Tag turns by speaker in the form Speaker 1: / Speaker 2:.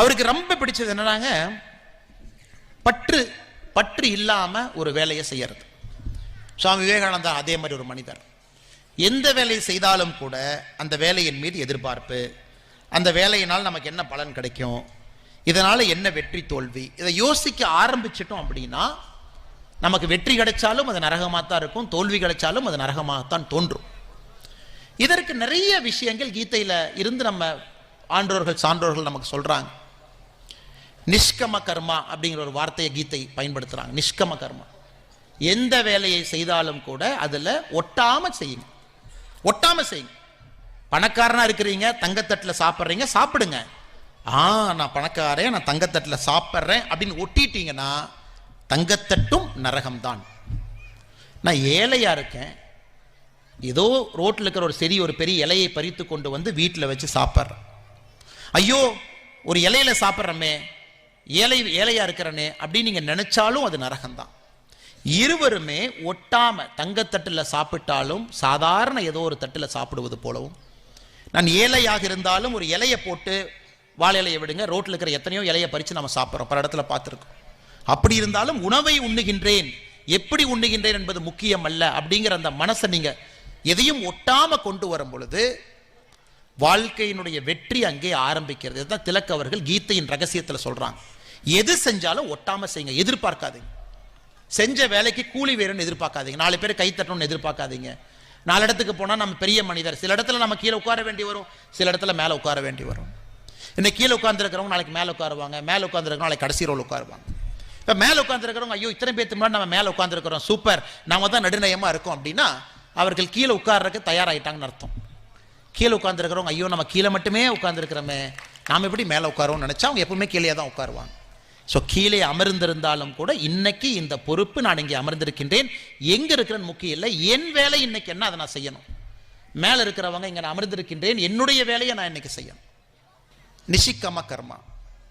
Speaker 1: அவருக்கு ரொம்ப பிடிச்சது என்னன்னாங்க பற்று பற்று இல்லாமல் ஒரு வேலையை செய்யறது. சுவாமி விவேகானந்தா அதே மாதிரி ஒரு மனிதர். எந்த வேலையை செய்தாலும் கூட அந்த வேலையின் மீது எதிர்பார்ப்பு அந்த வேலையினால் நமக்கு என்ன பலன் கிடைக்கும் இதனால் என்ன வெற்றி தோல்வி இதை யோசிக்க ஆரம்பிச்சிட்டோம் அப்படின்னா நமக்கு வெற்றி கிடைச்சாலும் அது நரகமாக தான் இருக்கும் தோல்வி கிடைச்சாலும் அது நரகமாகத்தான் தோன்றும். இதற்கு நிறைய விஷயங்கள் கீதையில் இருந்து நம்ம ஆன்றோர்கள் சான்றோர்கள் நமக்கு சொல்கிறாங்க நிஷ்கம கர்மா அப்படிங்கிற ஒரு வார்த்தையை கீதை பயன்படுத்துகிறாங்க நிஷ்கம கர்மா. எந்த வேலையை செய்தாலும் கூட அதில் ஒட்டாமல் செய்யுங்க. ஒட்டாமல் செய்யுங்க. பணக்காரனாக இருக்கிறீங்க தங்கத்தட்டில் சாப்பிட்றீங்க சாப்பிடுங்க. ஆ நான் பணக்காரன் நான் தங்கத்தட்டில் சாப்பிட்றேன் அப்படின்னு ஒட்டிட்டீங்கன்னா தங்கத்தட்டும் நரகம்தான். நான் ஏழையாக இருக்கேன். ஏதோ ரோட்டில் இருக்கிற ஒரு செடி ஒரு பெரிய இலையை பறித்து கொண்டு வந்து வீட்டில் வச்சு சாப்பிட்றேன். ஐயோ ஒரு இலையில சாப்பிட்றமே. ஏழை ஏழையாக இருக்கிறனே அப்படின்னு நீங்கள் நினச்சாலும் அது நரகம்தான். இருவருமே ஒட்டாமல் தங்கத்தட்டில் சாப்பிட்டாலும் சாதாரண ஏதோ ஒரு தட்டில் சாப்பிடுவது போலவும் நான் ஏழையாக இருந்தாலும் ஒரு இலையை போட்டு வாழை இலையை விடுங்க ரோட்டில் இருக்கிற எத்தனையோ இலையை பறித்து நம்ம சாப்பிட்றோம். பல இடத்துல பார்த்துருக்கோம். அப்படி இருந்தாலும் உணவை உண்ணுகின்றேன். எப்படி உண்ணுகின்றேன் என்பது முக்கியம் அல்ல அப்படிங்கிற அந்த மனசை நீங்கள் எதையும் ஒட்டாமல் கொண்டு வரும் பொழுது வாழ்க்கையினுடைய வெற்றி அங்கே ஆரம்பிக்கிறது. இதுதான் திலக் அவர்கள் கீதையின் ரகசியத்தில் சொல்கிறாங்க எது செஞ்சாலும் ஒட்டாம செய்யுங்க. எதிர்பார்க்காதீங்க. செஞ்ச வேலைக்கு கூலி வேணும்னு எதிர்பார்க்காதீங்க. நாலு பேர் கை தட்டணும்னு எதிர்பார்க்காதீங்க. நாலு இடத்துக்கு போனால் நம்ம பெரிய மனிதர். சில இடத்துல நம்ம கீழே உட்கார வேண்டி வரும். சில இடத்துல மேலே உட்கார வேண்டி வரும். இன்னைக்கு கீழே உட்காந்துருக்கிறவங்க நாளைக்கு மேலே உட்காருவாங்க. மேலே உட்காந்துருக்கிறவங்க நாளைக்கு கடைசி ரோல் உட்காருவாங்க. இப்போ மேலே உட்காந்துருக்கிறவங்க ஐயோ இத்தனை பேருக்கு முன்னாடி நம்ம மேலே உட்காந்துருக்கிறோம் சூப்பர். நாம தான் நடுநயமாக இருக்கோம் அப்படின்னா அவர்கள் கீழே உட்கார்றதுக்கு தயாராகிட்டாங்கன்னு அர்த்தம். கீழே உட்காந்துருக்கிறவங்க ஐயோ நம்ம கீழே மட்டுமே உட்காந்துருக்கிறோமே நாம் எப்படி மேலே உட்காரோம்னு நினச்சா அவங்க எப்பவுமே கீழே தான் உட்காருவாங்க. ஸோ கீழே அமர்ந்திருந்தாலும் கூட இன்னைக்கு இந்த பொறுப்பு நான் இங்கே அமர்ந்திருக்கின்றேன். எங்கே இருக்கிறேன்னு முக்கியம் இல்லை என் வேலை இன்னைக்கு என்ன? அதை நான் செய்யணும். மேலே இருக்கிறவங்க இங்கே நான் அமர்ந்திருக்கின்றேன். என்னுடைய வேலையை நான் இன்னைக்கு செய்யணும். நிஷிக்கம கர்மா.